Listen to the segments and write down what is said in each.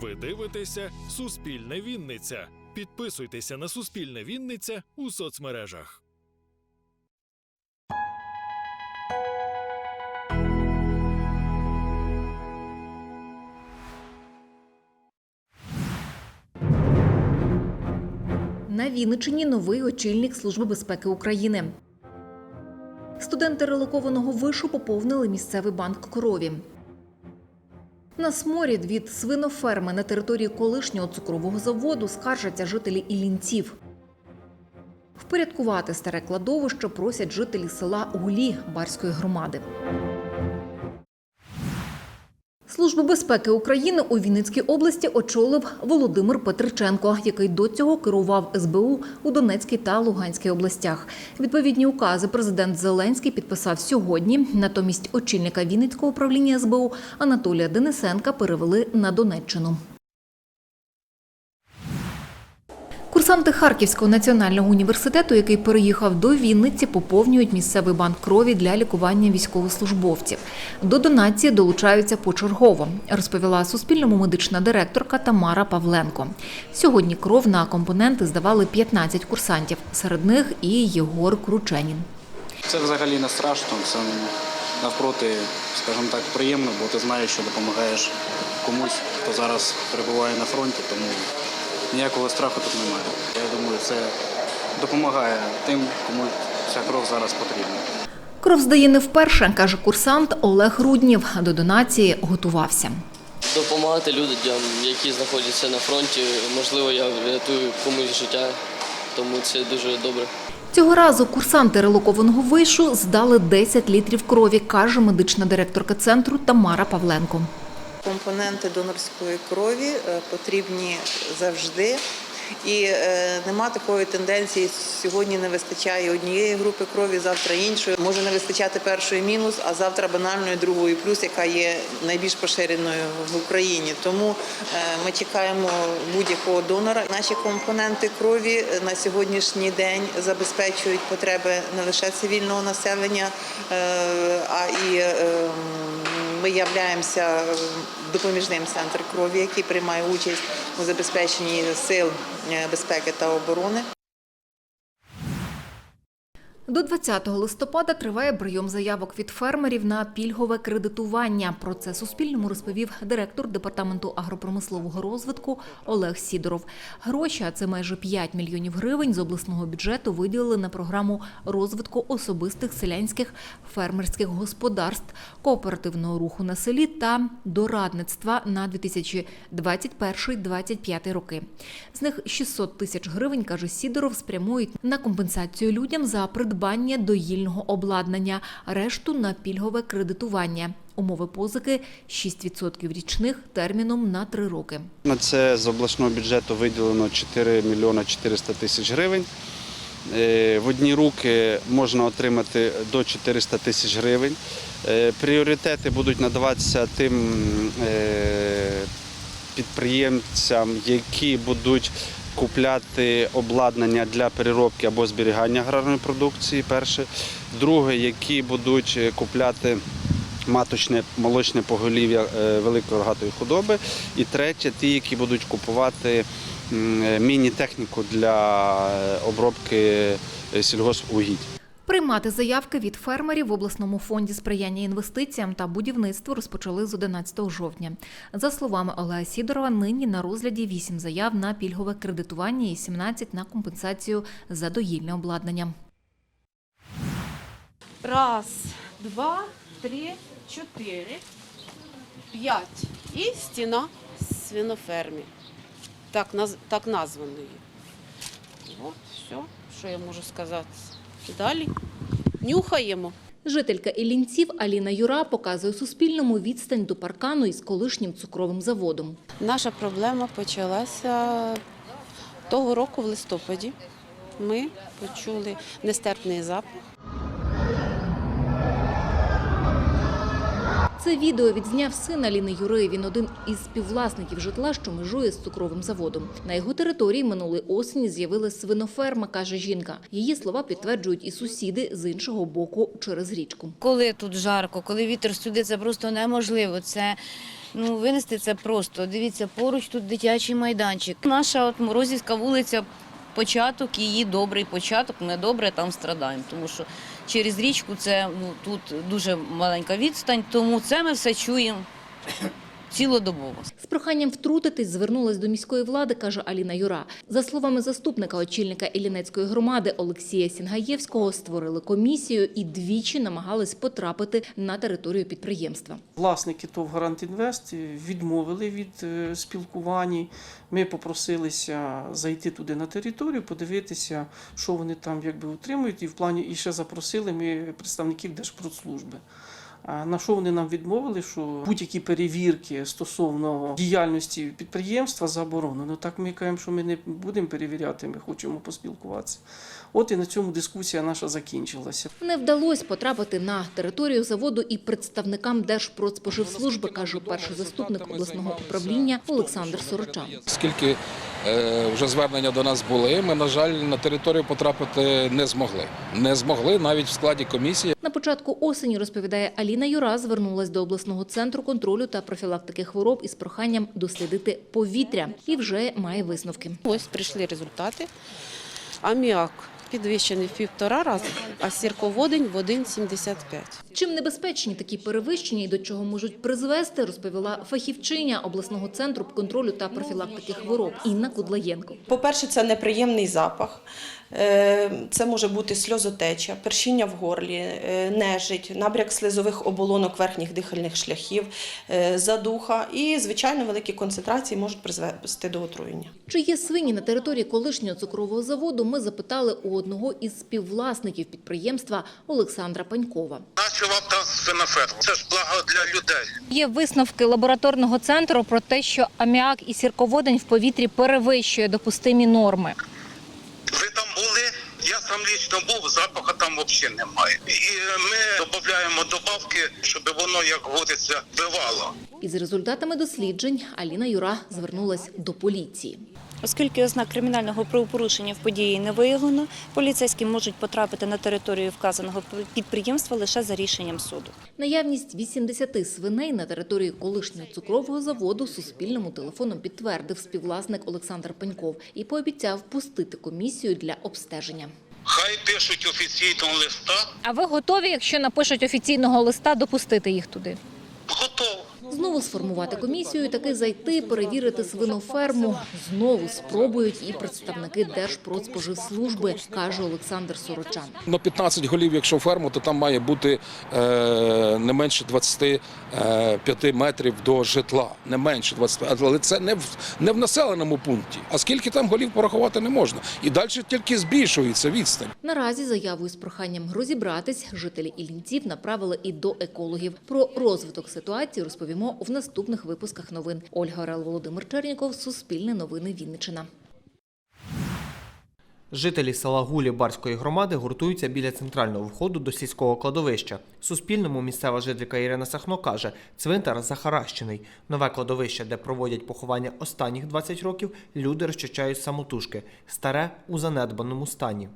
Ви дивитеся Суспільне Вінниця. Підписуйтеся на Суспільне Вінниця у соцмережах. На Вінниччині новий очільник Служби безпеки України. Студенти релокованого вишу поповнили місцевий банк крові. На сморід від свиноферми на території колишнього цукрового заводу скаржаться жителі Ілінців. Впорядкувати старе кладовище просять жителі села Гулі Барської громади. Службу безпеки України у Вінницькій області очолив Володимир Петриченко, який до цього керував СБУ у Донецькій та Луганській областях. Відповідні укази президент Зеленський підписав сьогодні. Натомість очільника Вінницького управління СБУ Анатолія Денисенка перевели на Донеччину. Курсанти Харківського національного університету, який переїхав до Вінниці, поповнюють місцевий банк крові для лікування військовослужбовців. До донації долучаються почергово, розповіла Суспільному медична директорка Тамара Павленко. Сьогодні кров на компоненти здавали 15 курсантів, серед них і Єгор Крученін. Це взагалі не страшно, це навпроти, скажімо так, приємно, бо ти знаєш, що допомагаєш комусь, хто зараз перебуває на фронті, тому ніякого страху тут немає. Я думаю, це допомагає тим, кому ця кров зараз потрібна. Кров здає не вперше, каже курсант Олег Руднів. До донації готувався. допомагати людям, які знаходяться на фронті. Можливо, я врятую комусь життя, тому це дуже добре. Цього разу курсанти релокованого вишу здали 10 літрів крові, каже медична директорка центру Тамара Павленко. Компоненти донорської крові е, потрібні завжди. І е, нема такої тенденції. Сьогодні не вистачає однієї групи крові, завтра іншої. Може не вистачати першої мінус, а завтра банальної другої плюс, яка є найбільш поширеною в Україні. Тому е, ми чекаємо будь-якого донора. Наші компоненти крові на сьогоднішній день забезпечують потреби не лише цивільного населення, а і ми являємося допоміжним центром крові, який приймає участь у забезпеченні сил е, безпеки та оборони. До 20 листопада триває прийом заявок від фермерів на пільгове кредитування. Про це Суспільному розповів директор департаменту агропромислового розвитку Олег Сідоров. Гроші, а це майже 5 мільйонів гривень з обласного бюджету, виділили на програму розвитку особистих селянських фермерських господарств, кооперативного руху на селі та дорадництва на 2021-2025 роки. З них 600 тисяч гривень, каже Сідоров, спрямують на компенсацію людям за придбання доїльного обладнання, решту на пільгове кредитування. Умови позики 6% річних терміном на 3 роки. На це з обласного бюджету виділено 4 мільйони 400 тисяч гривень. Е, В одні руки можна отримати до 400 тисяч гривень. Е, Пріоритети будуть надаватися тим е, підприємцям, які будуть купляти обладнання для переробки або зберігання аграрної продукції. Перше, друге, які будуть е, купляти маточне молочне поголів'я е, великої рогатої худоби. І третє, ті, які будуть купувати е, міні-техніку для обробки сільгоспугідь. Приймати заявки від фермерів в обласному фонді сприяння інвестиціям та будівництву розпочали з 11 жовтня. За словами Олега Сідорова, нині на розгляді 8 заяв на пільгове кредитування і 17 на компенсацію за доїльне обладнання. Раз, два, три, чотири, п'ять. І стіна свинофермі. Так, наз, так названої. От, все, що я можу сказати. Далі нюхаємо. Жителька Іллінців Аліна Юра показує Суспільному відстань до паркану із колишнім цукровим заводом. Наша проблема почалася того року в листопаді. Ми почули нестерпний запах. Це відео відзняв син Аліни Юри. Він один із співвласників житла, що межує з цукровим заводом. На його території минулої осені з'явилась свиноферма, каже жінка. Її слова підтверджують і сусіди з іншого боку через річку. Коли тут жарко, коли вітер сюди, це просто неможливо. Це ну винести це просто. Дивіться, поруч тут дитячий майданчик. Наша от Морозівська вулиця. Початок її добрий початок. Ми добре там страдаємо, тому що через річку це ну тут дуже маленька відстань, тому це ми все чуємо цілодобово. З проханням втрутитись звернулась до міської влади, каже Аліна Юра. За словами заступника очільника Іллінецької громади Олексія Сінгаєвського, створили комісію і двічі намагались потрапити на територію підприємства. Власники ТОВ «Гарант Інвест» відмовили від е, спілкувань. Ми попросилися зайти туди на територію, подивитися, що вони там якби утримують, і в плані і ще запросили ми представників Держпродслужби. На що вони нам відмовили, що будь-які перевірки стосовно діяльності підприємства заборонено. Так ми кажемо, що ми не будемо перевіряти, ми хочемо поспілкуватися. От і на цьому дискусія наша закінчилася. Не вдалося потрапити на територію заводу і представникам Держпродспоживслужби, каже перший заступник обласного управління Олександр Сорочан. Скільки е, вже звернення до нас були, ми, на жаль, на територію потрапити не змогли. Не змогли навіть в складі комісії. На початку осені, розповідає Аліна Юра, звернулась до обласного центру контролю та профілактики хвороб із проханням дослідити повітря і вже має висновки. Ось прийшли результати. Аміак підвищений в півтора рази, а сірководень в 1,75. Чим небезпечні такі перевищення і до чого можуть призвести, розповіла фахівчиня обласного центру контролю та профілактики хвороб Інна Кудлаєнко. По-перше, це неприємний запах. Е, Це може бути сльозотеча, першіння в горлі, е, нежить, набряк слизових оболонок верхніх дихальних шляхів, е, задуха і, звичайно, великі концентрації можуть призвести до отруєння. Чи є свині на території колишнього цукрового заводу? Ми запитали у одного із співвласників підприємства Олександра Панькова. Нащо вам там свиноферма? Це ж благо для людей. Є висновки лабораторного центру про те, що аміак і сірководень в повітрі перевищує допустимі норми. Ви там були? Я сам лічно був, запаху там взагалі немає. І ми додаємо добавки, щоб воно, як говориться, бивало. Із результатами досліджень Аліна Юра звернулась до поліції. Оскільки ознак кримінального правопорушення в події не виявлено, поліцейські можуть потрапити на територію вказаного підприємства лише за рішенням суду. Наявність 80 свиней на території колишнього цукрового заводу Суспільному телефоном підтвердив співвласник Олександр Паньков і пообіцяв пустити комісію для обстеження. Хай пишуть офіційного листа. А ви готові, якщо напишуть офіційного листа, допустити їх туди? Знову сформувати комісію таки зайти, перевірити свиноферму. Знову спробують і представники Держпродспоживслужби, каже Олександр Сорочан. На 15 голів, якщо ферму, то там має бути е, не менше 25 метрів до житла. Не менше 25, але це не в, не в населеному пункті. А скільки там голів порахувати не можна. І далі тільки збільшується відстань. Наразі заяву із проханням розібратись жителі Іллінців направили і до екологів. Про розвиток ситуації розповімо в наступних випусках новин. Ольга Орел, Володимир Черніков, Суспільне новини Вінниччина. Жителі села Гулі Барської громади гуртуються біля центрального входу до сільського кладовища. Суспільному місцева жителька Ірина Сахно каже, цвинтар захаращений. Нове кладовище, де проводять поховання останніх 20 років, люди розчищають самотужки. Старе у занедбаному стані.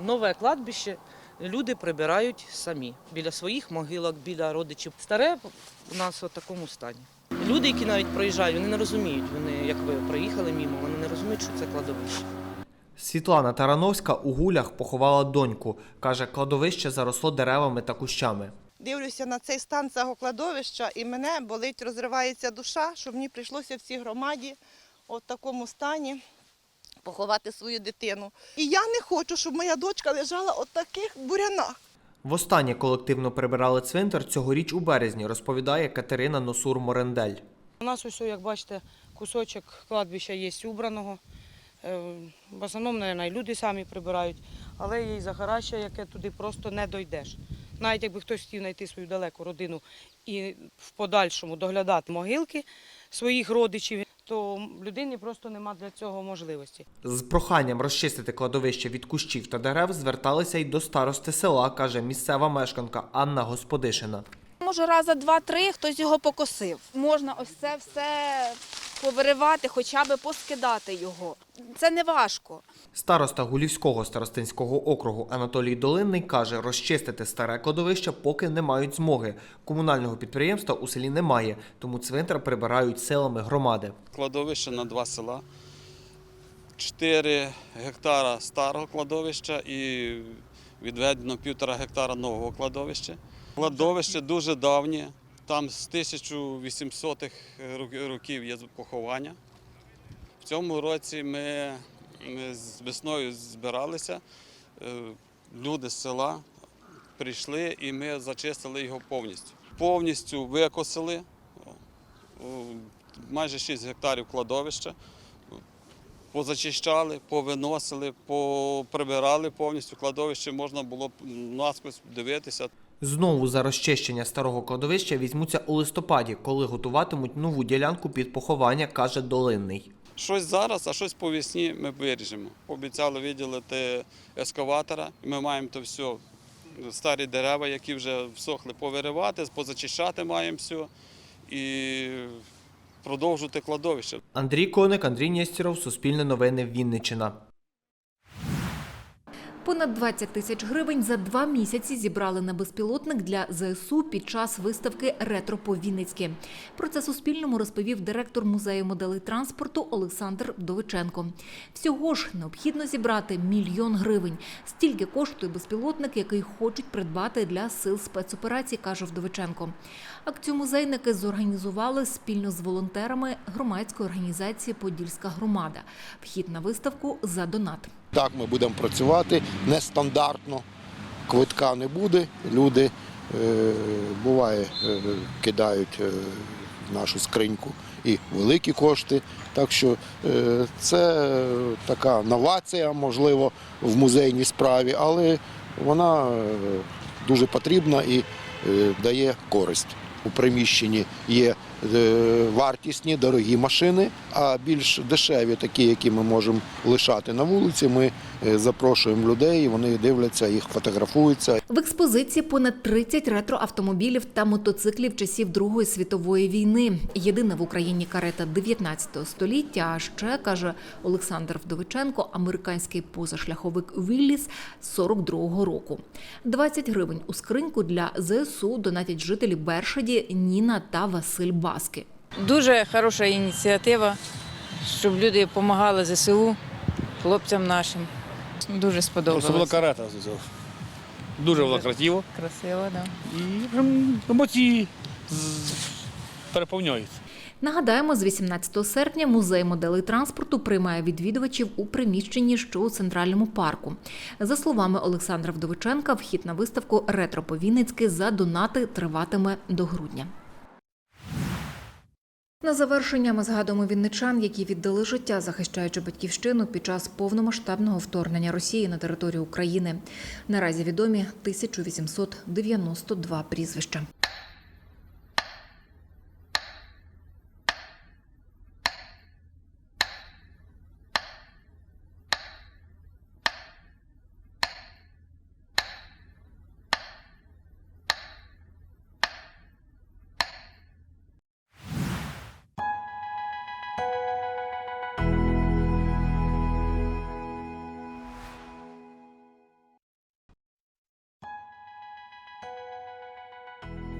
Нове кладбище люди прибирають самі біля своїх могилок, біля родичів. Старе у нас у такому стані. Люди, які навіть проїжджають, вони не розуміють. Вони, як ви проїхали мімо, вони не розуміють, що це кладовище. Світлана Тарановська у гулях поховала доньку. Каже, кладовище заросло деревами та кущами. Дивлюся на цей стан цього кладовища, і мене болить, розривається душа, що мені прийшлося в цій громаді, от в такому стані, поховати свою дитину. І я не хочу, щоб моя дочка лежала от таких бурянах. Востаннє колективно прибирали цвинтар цьогоріч у березні, розповідає Катерина Носур Морендель. У нас ось, як бачите, кусочок кладбища є убраного. Е, В основному, мабуть, люди самі прибирають, але є і захараща, яке туди просто не дойдеш. Навіть якби хтось хотів знайти свою далеку родину і в подальшому доглядати могилки своїх родичів, то людині просто нема для цього можливості. З проханням розчистити кладовище від кущів та дерев зверталися й до старости села, каже місцева мешканка Анна Господишина. може раза два-три хтось його покосив. Можна ось це все повиривати, хоча б поскидати його. Це не важко. Староста Гулівського старостинського округу Анатолій Долинний каже, розчистити старе кладовище поки не мають змоги. Комунального підприємства у селі немає, тому цвинтар прибирають силами громади. Кладовище на два села. 4 гектара старого кладовища і відведено півтора гектара нового кладовища. Кладовище дуже давнє, там з 1800-х років є поховання. В цьому році ми, з весною збиралися, е, люди з села прийшли і ми зачистили його повністю. Повністю викосили майже 6 гектарів кладовища. Позачищали, повиносили, поприбирали повністю кладовище, можна було б наскось дивитися. Знову за розчищення старого кладовища візьмуться у листопаді, коли готуватимуть нову ділянку під поховання, каже Долинний. Щось зараз, а щось по весні ми виріжемо. Обіцяли виділити ескаватора, і ми маємо то все. Старі дерева, які вже всохли, повиривати, позачищати маємо все і продовжувати кладовище. Андрій Коник, Андрій Нєстєров, Суспільне новини, Вінниччина. Понад 20 тисяч гривень за два місяці зібрали на безпілотник для ЗСУ під час виставки Ретро по Вінницьки. Про це Суспільному розповів директор музею моделей транспорту Олександр Довиченко. Всього ж необхідно зібрати мільйон гривень. Стільки коштує безпілотник, який хочуть придбати для сил спецоперацій, каже Вдовиченко. Акцію музейники зорганізували спільно з волонтерами громадської організації Подільська громада. Вхід на виставку за донат. Так ми будемо працювати нестандартно, квитка не буде. Люди е, буває е, кидають е, нашу скриньку і великі кошти. Так що це така новація, можливо, в музейній справі, але вона дуже потрібна і дає користь. У приміщенні є вартісні, дорогі машини, а більш дешеві, такі, які ми можемо лишати на вулиці. Ми е, запрошуємо людей, вони дивляться, їх фотографуються. В експозиції понад 30 ретроавтомобілів та мотоциклів часів Другої світової війни. Єдина в Україні карета 19 століття. А ще каже Олександр Вдовиченко, американський позашляховик Вілліс 42-го року. 20 гривень у скриньку для ЗСУ донатять жителі Бершаді Ніна та Василь Баски. Дуже хороша ініціатива, щоб люди допомагали ЗСУ, хлопцям нашим. Дуже сподобалося. Особливо карета. Дуже було красиво. Красиво, так. І емоції переповнюють. Нагадаємо, з 18 серпня музей моделей транспорту приймає відвідувачів у приміщенні, що у центральному парку. За словами Олександра Вдовиченка, вхід на виставку Ретро по Вінницьки за донати триватиме до грудня. На завершення ми згадуємо вінничан, які віддали життя, захищаючи батьківщину під час повномасштабного вторгнення Росії на територію України. Наразі відомі 1892 прізвища.